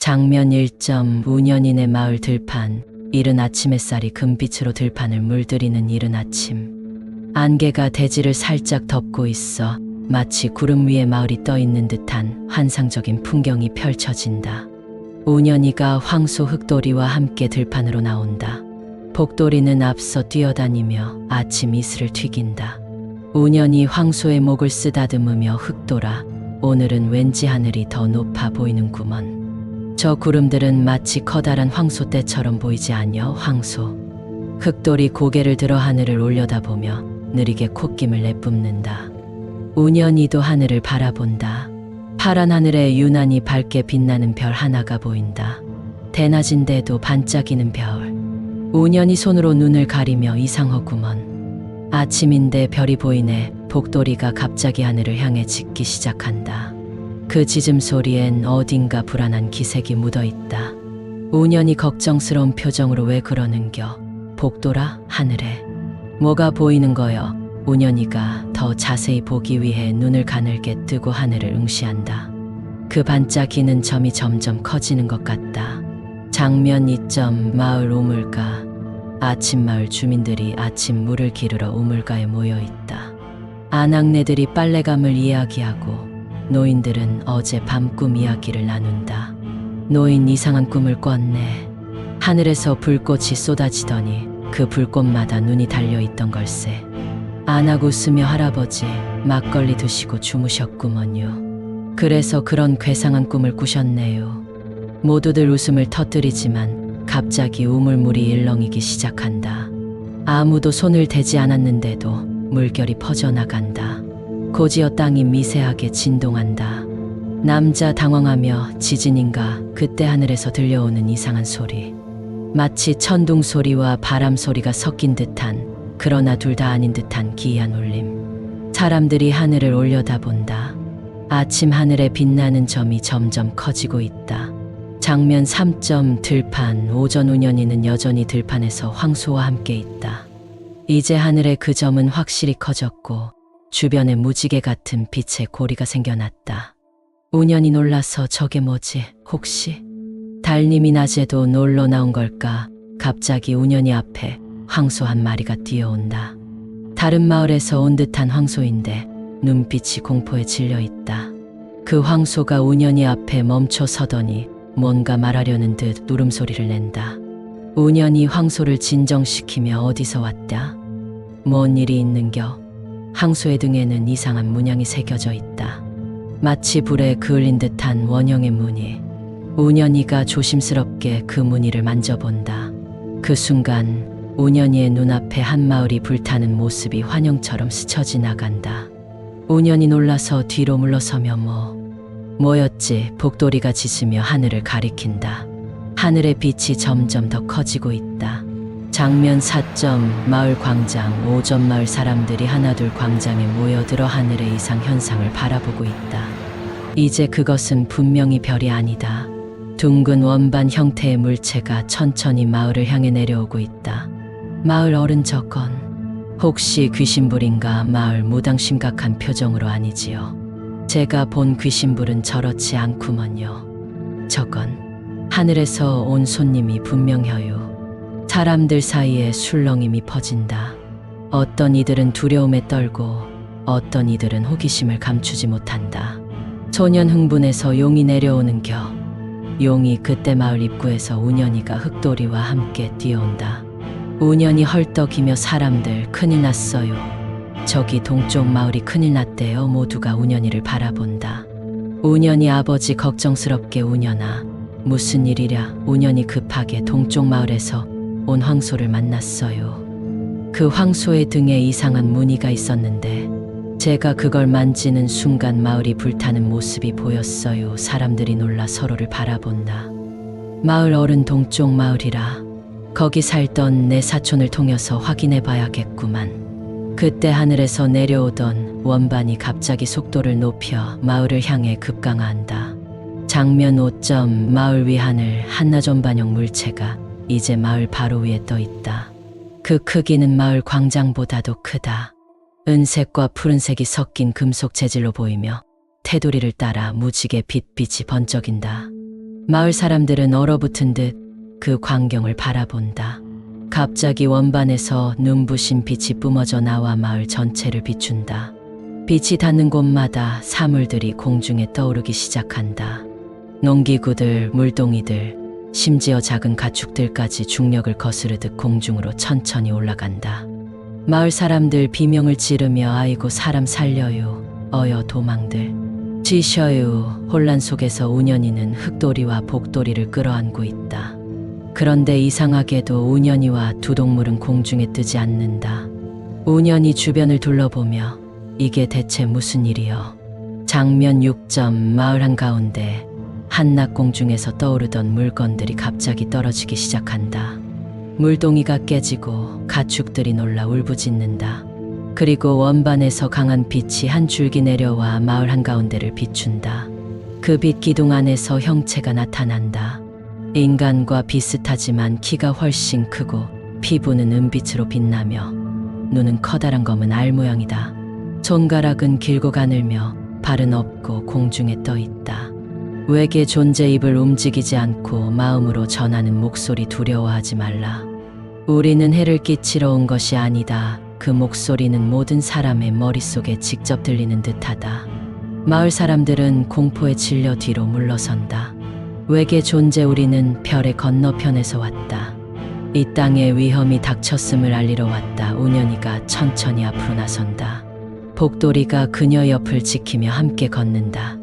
장면 1점 우년인의 마을 들판 이른 아침 햇살이 금빛으로 들판을 물들이는 이른 아침 안개가 대지를 살짝 덮고 있어 마치 구름 위에 마을이 떠 있는 듯한 환상적인 풍경이 펼쳐진다. 우년이가 황소 흑돌이와 함께 들판으로 나온다. 복돌이는 앞서 뛰어다니며 아침 이슬을 튀긴다. 우년이 황소의 목을 쓰다듬으며 흑돌아 오늘은 왠지 하늘이 더 높아 보이는구먼. 저 구름들은 마치 커다란 황소 떼처럼 보이지 않여 황소. 흑돌이 고개를 들어 하늘을 올려다보며 느리게 콧김을 내뿜는다. 우년이도 하늘을 바라본다. 파란 하늘에 유난히 밝게 빛나는 별 하나가 보인다. 대낮인데도 반짝이는 별. 우년이 손으로 눈을 가리며 이상하구먼. 아침인데 별이 보이네. 복돌이가 갑자기 하늘을 향해 짖기 시작한다. 그 짖음 소리엔 어딘가 불안한 기색이 묻어 있다. 우년이 걱정스러운 표정으로 왜 그러는겨? 복돌아, 하늘에. 뭐가 보이는 거여? 우년이가 더 자세히 보기 위해 눈을 가늘게 뜨고 하늘을 응시한다. 그 반짝이는 점이 점점 커지는 것 같다. 장면 2점 마을 우물가. 아침 마을 주민들이 아침 물을 기르러 우물가에 모여 있다. 아낙네들이 빨래감을 이야기하고 노인들은 어제 밤꿈 이야기를 나눈다. 노인 이상한 꿈을 꿨네. 하늘에서 불꽃이 쏟아지더니 그 불꽃마다 눈이 달려 있던 걸세. 안하고 웃으며 할아버지 막걸리 드시고 주무셨구먼요. 그래서 그런 괴상한 꿈을 꾸셨네요. 모두들 웃음을 터뜨리지만 갑자기 우물물이 일렁이기 시작한다. 아무도 손을 대지 않았는데도 물결이 퍼져나간다. 고지어 땅이 미세하게 진동한다. 남자 당황하며 지진인가 그때 하늘에서 들려오는 이상한 소리. 마치 천둥 소리와 바람 소리가 섞인 듯한 그러나 둘 다 아닌 듯한 기이한 울림. 사람들이 하늘을 올려다본다. 아침 하늘에 빛나는 점이 점점 커지고 있다. 장면 3점 들판 오전 운연이는 여전히 들판에서 황소와 함께 있다. 이제 하늘의 그 점은 확실히 커졌고 주변에 무지개 같은 빛의 고리가 생겨났다. 운연이 놀라서 저게 뭐지? 혹시? 달님이 낮에도 놀러 나온 걸까? 갑자기 운연이 앞에 황소 한 마리가 뛰어온다. 다른 마을에서 온 듯한 황소인데 눈빛이 공포에 질려 있다. 그 황소가 운연이 앞에 멈춰 서더니 뭔가 말하려는 듯 울음소리를 낸다. 운연이 황소를 진정시키며 어디서 왔다? 뭔 일이 있는겨? 황소의 등에는 이상한 문양이 새겨져 있다. 마치 불에 그을린 듯한 원형의 무늬. 운연이가 조심스럽게 그 무늬를 만져본다. 그 순간 운연이의 눈앞에 한 마을이 불타는 모습이 환영처럼 스쳐 지나간다. 운연이 놀라서 뒤로 물러서며 뭐 뭐였지 복돌이가 짖으며 하늘을 가리킨다. 하늘의 빛이 점점 더 커지고 있다. 장면 4점 마을 광장 5점 마을 사람들이 하나둘 광장에 모여들어 하늘의 이상 현상을 바라보고 있다. 이제 그것은 분명히 별이 아니다. 둥근 원반 형태의 물체가 천천히 마을을 향해 내려오고 있다. 마을 어른 저건 혹시 귀신불인가 마을 무당 심각한 표정으로 아니지요. 제가 본 귀신불은 저렇지 않구먼요. 저건 하늘에서 온 손님이 분명해요. 사람들 사이에 술렁임이 퍼진다. 어떤 이들은 두려움에 떨고 어떤 이들은 호기심을 감추지 못한다. 소년 흥분해서 용이 내려오는 겨. 용이 그때 마을 입구에서 운연이가 흑돌이와 함께 뛰어온다. 운연이 헐떡이며 사람들 큰일 났어요. 저기 동쪽 마을이 큰일 났대요. 모두가 운연이를 바라본다. 운연이 아버지 걱정스럽게 운연아. 무슨 일이랴. 운연이 급하게 동쪽 마을에서 온 황소를 만났어요. 그 황소의 등에 이상한 무늬가 있었는데 제가 그걸 만지는 순간 마을이 불타는 모습이 보였어요. 사람들이 놀라 서로를 바라본다. 마을 어른 동쪽 마을이라 거기 살던 내 사촌을 통해서 확인해 봐야겠구만. 그때 하늘에서 내려오던 원반이 갑자기 속도를 높여 마을을 향해 급강하한다. 장면 5점 마을 위 하늘 한나전 반영 물체가 이제 마을 바로 위에 떠 있다. 그 크기는 마을 광장보다도 크다. 은색과 푸른색이 섞인 금속 재질로 보이며 테두리를 따라 무지개 빛빛이 번쩍인다. 마을 사람들은 얼어붙은 듯 그 광경을 바라본다. 갑자기 원반에서 눈부신 빛이 뿜어져 나와 마을 전체를 비춘다. 빛이 닿는 곳마다 사물들이 공중에 떠오르기 시작한다. 농기구들, 물동이들, 심지어 작은 가축들까지 중력을 거스르듯 공중으로 천천히 올라간다. 마을 사람들 비명을 지르며 아이고 사람 살려요. 어여 도망들. 지셔요. 혼란 속에서 운현이는 흑돌이와 복돌이를 끌어안고 있다. 그런데 이상하게도 운현이와 두 동물은 공중에 뜨지 않는다. 운현이 주변을 둘러보며 이게 대체 무슨 일이여? 장면 6점 마을 한가운데 한낮 공중에서 떠오르던 물건들이 갑자기 떨어지기 시작한다. 물동이가 깨지고 가축들이 놀라 울부짖는다. 그리고 원반에서 강한 빛이 한 줄기 내려와 마을 한가운데를 비춘다. 그 빛 기둥 안에서 형체가 나타난다. 인간과 비슷하지만 키가 훨씬 크고 피부는 은빛으로 빛나며 눈은 커다란 검은 알 모양이다. 손가락은 길고 가늘며 발은 없고 공중에 떠 있다. 외계 존재 입을 움직이지 않고 마음으로 전하는 목소리 두려워하지 말라. 우리는 해를 끼치러 온 것이 아니다. 그 목소리는 모든 사람의 머릿속에 직접 들리는 듯하다. 마을 사람들은 공포에 질려 뒤로 물러선다. 외계 존재 우리는 별의 건너편에서 왔다. 이 땅에 위험이 닥쳤음을 알리러 왔다. 운현이가 천천히 앞으로 나선다. 복돌이가 그녀 옆을 지키며 함께 걷는다.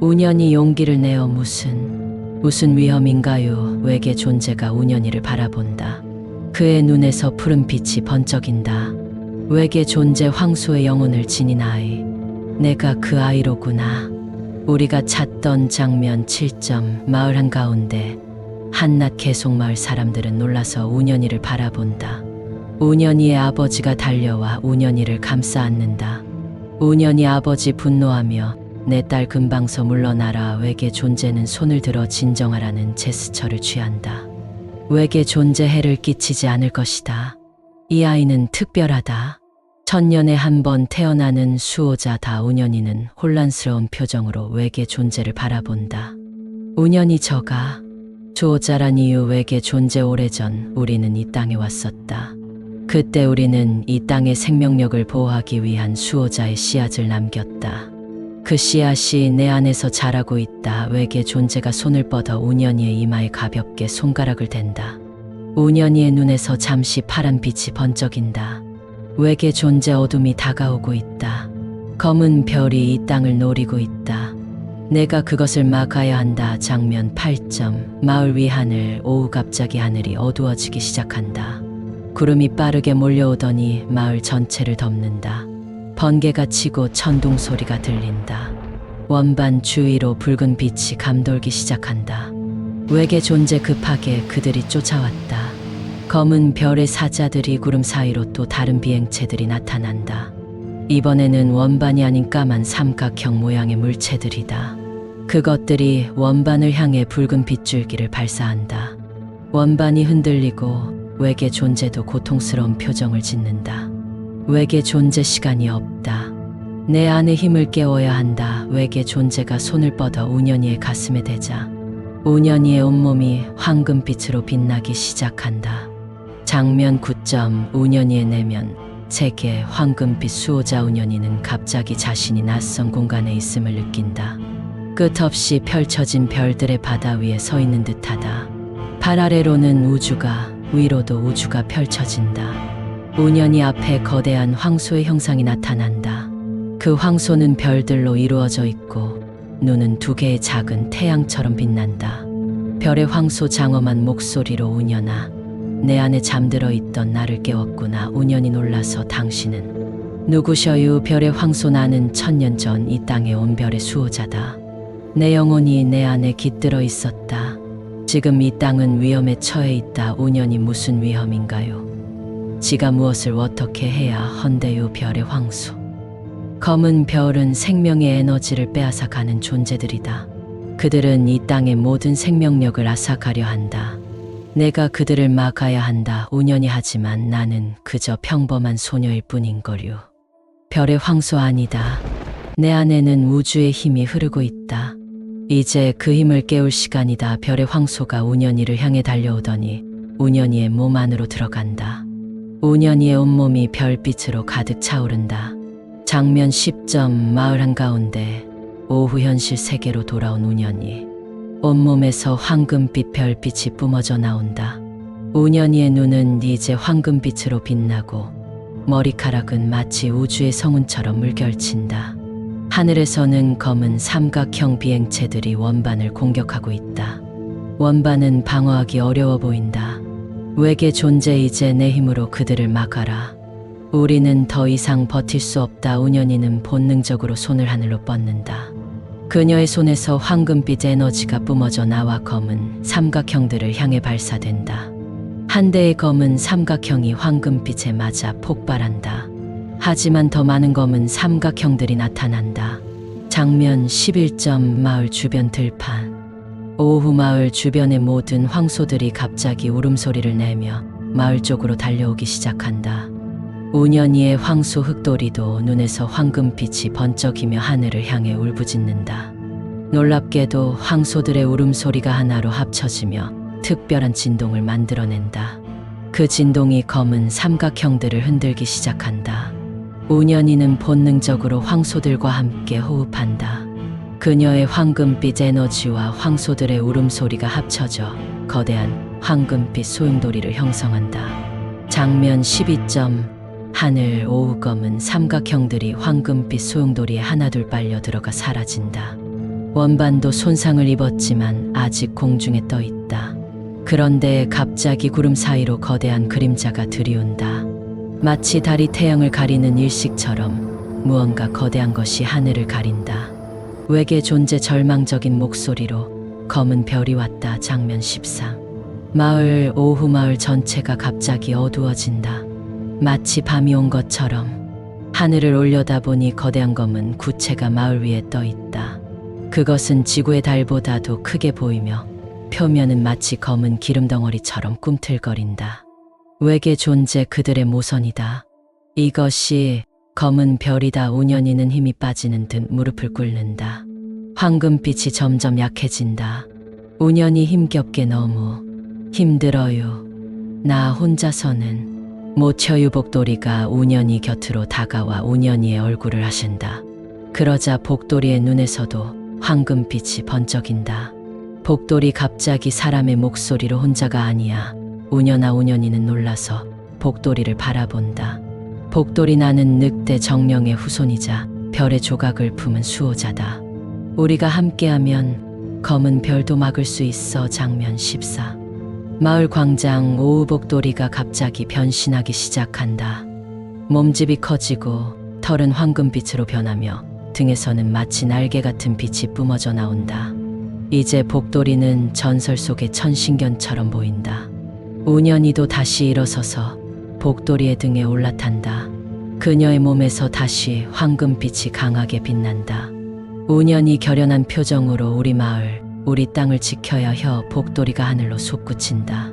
운현이 용기를 내어 무슨 무슨 위험인가요? 외계 존재가 운현이를 바라본다. 그의 눈에서 푸른 빛이 번쩍인다. 외계 존재 황소의 영혼을 지닌 아이. 내가 그 아이로구나. 우리가 찾던 장면 7점 마을 한가운데 한낮 계속 마을 사람들은 놀라서 운현이를 바라본다. 운현이의 아버지가 달려와 운현이를 감싸 안는다. 운현이 아버지 분노하며 내 딸 금방서 물러나라 외계 존재는 손을 들어 진정하라는 제스처를 취한다. 외계 존재 해를 끼치지 않을 것이다. 이 아이는 특별하다. 천년에 한 번 태어나는 수호자 다 운현이는 혼란스러운 표정으로 외계 존재를 바라본다. 운현이 저가 수호자란 이유 외계 존재 오래전 우리는 이 땅에 왔었다. 그때 우리는 이 땅의 생명력을 보호하기 위한 수호자의 씨앗을 남겼다. 그 씨앗이 내 안에서 자라고 있다. 외계 존재가 손을 뻗어 운현이의 이마에 가볍게 손가락을 댄다. 운현이의 눈에서 잠시 파란 빛이 번쩍인다. 외계 존재 어둠이 다가오고 있다. 검은 별이 이 땅을 노리고 있다. 내가 그것을 막아야 한다. 장면 8점. 마을 위 하늘, 오후 갑자기 하늘이 어두워지기 시작한다. 구름이 빠르게 몰려오더니 마을 전체를 덮는다. 번개가 치고 천둥 소리가 들린다. 원반 주위로 붉은 빛이 감돌기 시작한다. 외계 존재 급하게 그들이 쫓아왔다. 검은 별의 사자들이 구름 사이로 또 다른 비행체들이 나타난다. 이번에는 원반이 아닌 까만 삼각형 모양의 물체들이다. 그것들이 원반을 향해 붉은 빗줄기를 발사한다. 원반이 흔들리고 외계 존재도 고통스러운 표정을 짓는다. 외계 존재 시간이 없다. 내 안의 힘을 깨워야 한다. 외계 존재가 손을 뻗어 운현이의 가슴에 대자 운현이의 온몸이 황금빛으로 빛나기 시작한다. 장면 9점 운현이의 내면 세계 황금빛 수호자 운현이는 갑자기 자신이 낯선 공간에 있음을 느낀다. 끝없이 펼쳐진 별들의 바다 위에 서 있는 듯하다. 발 아래로는 우주가 위로도 우주가 펼쳐진다. 운현이 앞에 거대한 황소의 형상이 나타난다. 그 황소는 별들로 이루어져 있고 눈은 두 개의 작은 태양처럼 빛난다. 별의 황소 장엄한 목소리로 운현아, 내 안에 잠들어 있던 나를 깨웠구나. 운현이 놀라서 당신은 누구셔요? 별의 황소 나는 천년 전 이 땅에 온 별의 수호자다. 내 영혼이 내 안에 깃들어 있었다. 지금 이 땅은 위험에 처해 있다. 운현이 무슨 위험인가요? 지가 무엇을 어떻게 해야 헌대요 별의 황소. 검은 별은 생명의 에너지를 빼앗아 가는 존재들이다. 그들은 이 땅의 모든 생명력을 앗아가려 한다. 내가 그들을 막아야 한다. 운연히 하지만 나는 그저 평범한 소녀일 뿐인 거류. 별의 황소 아니다. 내 안에는 우주의 힘이 흐르고 있다. 이제 그 힘을 깨울 시간이다. 별의 황소가 운현이를 향해 달려오더니 운현이의 몸 안으로 들어간다. 운현이의 온몸이 별빛으로 가득 차오른다. 장면 10점 마을 한가운데 오후 현실 세계로 돌아온 운현이 온몸에서 황금빛 별빛이 뿜어져 나온다. 운현이의 눈은 이제 황금빛으로 빛나고 머리카락은 마치 우주의 성운처럼 물결친다. 하늘에서는 검은 삼각형 비행체들이 원반을 공격하고 있다. 원반은 방어하기 어려워 보인다. 외계 존재 이제 내 힘으로 그들을 막아라. 우리는 더 이상 버틸 수 없다. 운현이는 본능적으로 손을 하늘로 뻗는다. 그녀의 손에서 황금빛 에너지가 뿜어져 나와 검은 삼각형들을 향해 발사된다. 한 대의 검은 삼각형이 황금빛에 맞아 폭발한다. 하지만 더 많은 검은 삼각형들이 나타난다. 장면 11점 마을 주변 들판. 오후 마을 주변의 모든 황소들이 갑자기 울음소리를 내며 마을 쪽으로 달려오기 시작한다. 운연이의 황소 흑돌이도 눈에서 황금빛이 번쩍이며 하늘을 향해 울부짖는다. 놀랍게도 황소들의 울음소리가 하나로 합쳐지며 특별한 진동을 만들어낸다. 그 진동이 검은 삼각형들을 흔들기 시작한다. 운연이는 본능적으로 황소들과 함께 호흡한다. 그녀의 황금빛 에너지와 황소들의 울음소리가 합쳐져 거대한 황금빛 소용돌이를 형성한다. 장면 12점 하늘 오후 검은 삼각형들이 황금빛 소용돌이에 하나둘 빨려 들어가 사라진다. 원반도 손상을 입었지만 아직 공중에 떠 있다. 그런데 갑자기 구름 사이로 거대한 그림자가 들이온다. 마치 달이 태양을 가리는 일식처럼 무언가 거대한 것이 하늘을 가린다. 외계 존재 절망적인 목소리로 검은 별이 왔다 장면 13. 마을 오후 마을 전체가 갑자기 어두워진다. 마치 밤이 온 것처럼 하늘을 올려다보니 거대한 검은 구체가 마을 위에 떠 있다. 그것은 지구의 달보다도 크게 보이며 표면은 마치 검은 기름 덩어리처럼 꿈틀거린다. 외계 존재 그들의 모선이다. 이것이 검은 별이다. 운연이는 힘이 빠지는 듯 무릎을 꿇는다. 황금빛이 점점 약해진다. 운연이 힘겹게 너무 힘들어요. 나 혼자서는 모처유 복돌이가 운연이 곁으로 다가와 운연이의 얼굴을 하신다. 그러자 복돌이의 눈에서도 황금빛이 번쩍인다. 복돌이 갑자기 사람의 목소리로 혼자가 아니야. 운연아 운연이는 놀라서 복돌이를 바라본다. 복돌이 나는 늑대 정령의 후손이자 별의 조각을 품은 수호자다. 우리가 함께하면 검은 별도 막을 수 있어 장면 14. 마을 광장 오후 복돌이가 갑자기 변신하기 시작한다. 몸집이 커지고 털은 황금빛으로 변하며 등에서는 마치 날개 같은 빛이 뿜어져 나온다. 이제 복돌이는 전설 속의 천신견처럼 보인다. 운연이도 다시 일어서서 복돌이의 등에 올라탄다. 그녀의 몸에서 다시 황금빛이 강하게 빛난다. 운연이 결연한 표정으로 우리 마을, 우리 땅을 지켜야 혀 복돌이가 하늘로 솟구친다.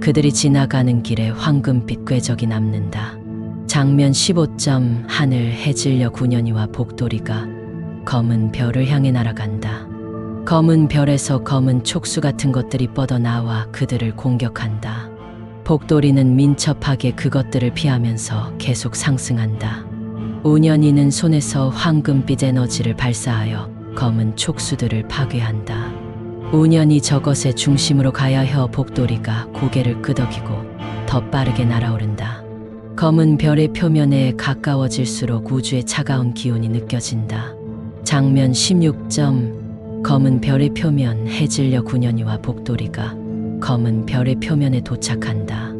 그들이 지나가는 길에 황금빛 궤적이 남는다. 장면 15점 하늘 해질녘 운연이와 복돌이가 검은 별을 향해 날아간다. 검은 별에서 검은 촉수 같은 것들이 뻗어나와 그들을 공격한다. 복돌이는 민첩하게 그것들을 피하면서 계속 상승한다. 운연이는 손에서 황금빛 에너지를 발사하여 검은 촉수들을 파괴한다. 운연이 저것의 중심으로 가야 혀 복돌이가 고개를 끄덕이고 더 빠르게 날아오른다. 검은 별의 표면에 가까워질수록 우주의 차가운 기운이 느껴진다. 장면 16점 검은 별의 표면 해질녘 운연이와 복돌이가 검은 별의 표면에 도착한다.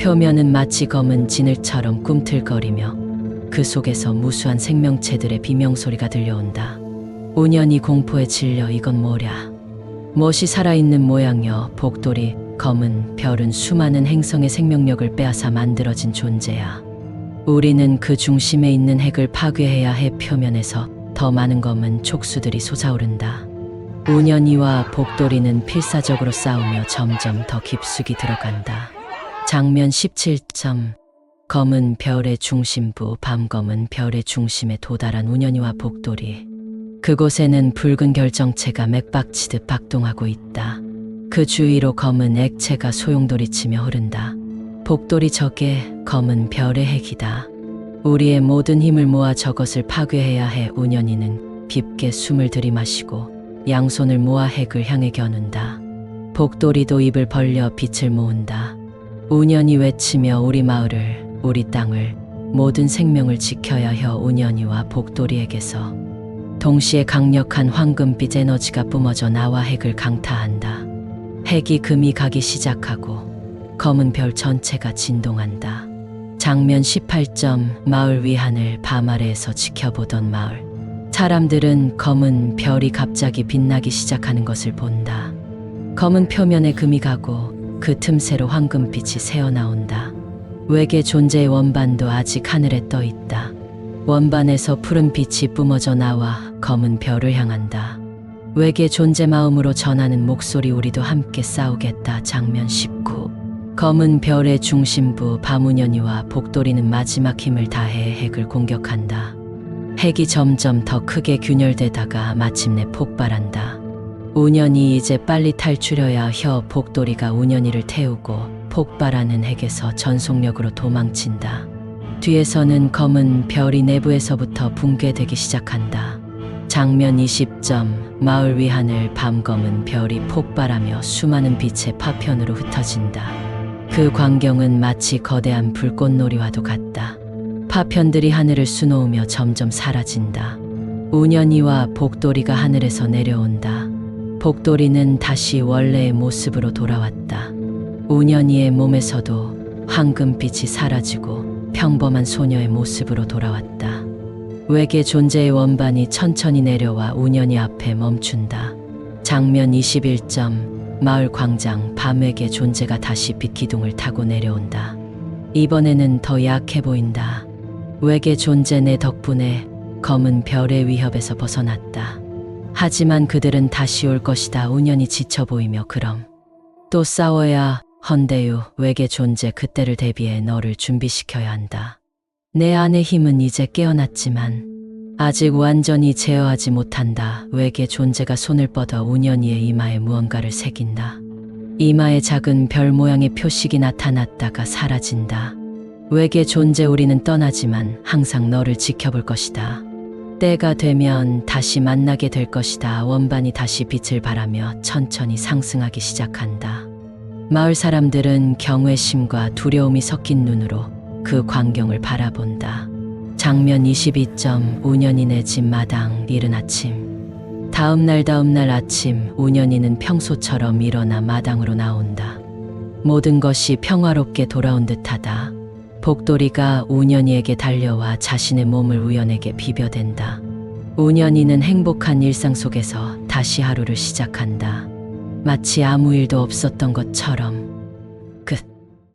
표면은 마치 검은 진을처럼 꿈틀거리며 그 속에서 무수한 생명체들의 비명소리가 들려온다. 운연이 공포에 질려 이건 뭐랴. 무엇이 살아있는 모양여 복돌이 검은 별은 수많은 행성의 생명력을 빼앗아 만들어진 존재야. 우리는 그 중심에 있는 핵을 파괴해야 해 표면에서 더 많은 검은 촉수들이 솟아오른다. 운연이와 복돌이는 필사적으로 싸우며 점점 더 깊숙이 들어간다. 장면 17점 검은 별의 중심부 밤검은 별의 중심에 도달한 운연이와 복돌이 그곳에는 붉은 결정체가 맥박치듯 박동하고 있다. 그 주위로 검은 액체가 소용돌이치며 흐른다. 복돌이 저게 검은 별의 핵이다. 우리의 모든 힘을 모아 저것을 파괴해야 해 운현이는 깊게 숨을 들이마시고 양손을 모아 핵을 향해 겨눈다. 복돌이도 입을 벌려 빛을 모은다. 운현이 외치며 우리 마을을, 우리 땅을, 모든 생명을 지켜야 혀 운현이와 복돌이에게서 동시에 강력한 황금빛 에너지가 뿜어져 나와 핵을 강타한다. 핵이 금이 가기 시작하고 검은 별 전체가 진동한다. 장면 18점 마을 위하늘 밤 아래에서 지켜보던 마을. 사람들은 검은 별이 갑자기 빛나기 시작하는 것을 본다. 검은 표면에 금이 가고 그 틈새로 황금빛이 새어나온다. 외계 존재의 원반도 아직 하늘에 떠 있다. 원반에서 푸른 빛이 뿜어져 나와 검은 별을 향한다. 외계 존재 마음으로 전하는 목소리 우리도 함께 싸우겠다. 장면 19. 검은 별의 중심부 바무년이와 복돌이는 마지막 힘을 다해 핵을 공격한다. 핵이 점점 더 크게 균열되다가 마침내 폭발한다. 운현이 이제 빨리 탈출해야 혀 복돌이가 운현이를 태우고 폭발하는 핵에서 전속력으로 도망친다. 뒤에서는 검은 별이 내부에서부터 붕괴되기 시작한다. 장면 20점 마을 위하늘 밤검은 별이 폭발하며 수많은 빛의 파편으로 흩어진다. 그 광경은 마치 거대한 불꽃놀이와도 같다. 파편들이 하늘을 수놓으며 점점 사라진다. 운현이와 복돌이가 하늘에서 내려온다. 복돌이는 다시 원래의 모습으로 돌아왔다. 운현이의 몸에서도 황금빛이 사라지고 평범한 소녀의 모습으로 돌아왔다. 외계 존재의 원반이 천천히 내려와 운현이 앞에 멈춘다. 장면 21점 마을 광장 밤외계 존재가 다시 빛기둥을 타고 내려온다. 이번에는 더 약해 보인다. 외계 존재 내 덕분에 검은 별의 위협에서 벗어났다. 하지만 그들은 다시 올 것이다. 운연이 지쳐 보이며 그럼 또 싸워야 헌데유 외계 존재 그때를 대비해 너를 준비시켜야 한다. 내 안의 힘은 이제 깨어났지만 아직 완전히 제어하지 못한다. 외계 존재가 손을 뻗어 운연이의 이마에 무언가를 새긴다. 이마에 작은 별 모양의 표식이 나타났다가 사라진다. 외계 존재 우리는 떠나지만 항상 너를 지켜볼 것이다. 때가 되면 다시 만나게 될 것이다. 원반이 다시 빛을 발하며 천천히 상승하기 시작한다. 마을 사람들은 경외심과 두려움이 섞인 눈으로 그 광경을 바라본다. 장면 22점 운현이네 집 마당 이른 아침. 다음 날 다음 날 아침 운현이는 평소처럼 일어나 마당으로 나온다. 모든 것이 평화롭게 돌아온 듯하다. 복돌이가 운현이에게 달려와 자신의 몸을 우연에게 비벼댄다. 운현이는 행복한 일상 속에서 다시 하루를 시작한다. 마치 아무 일도 없었던 것처럼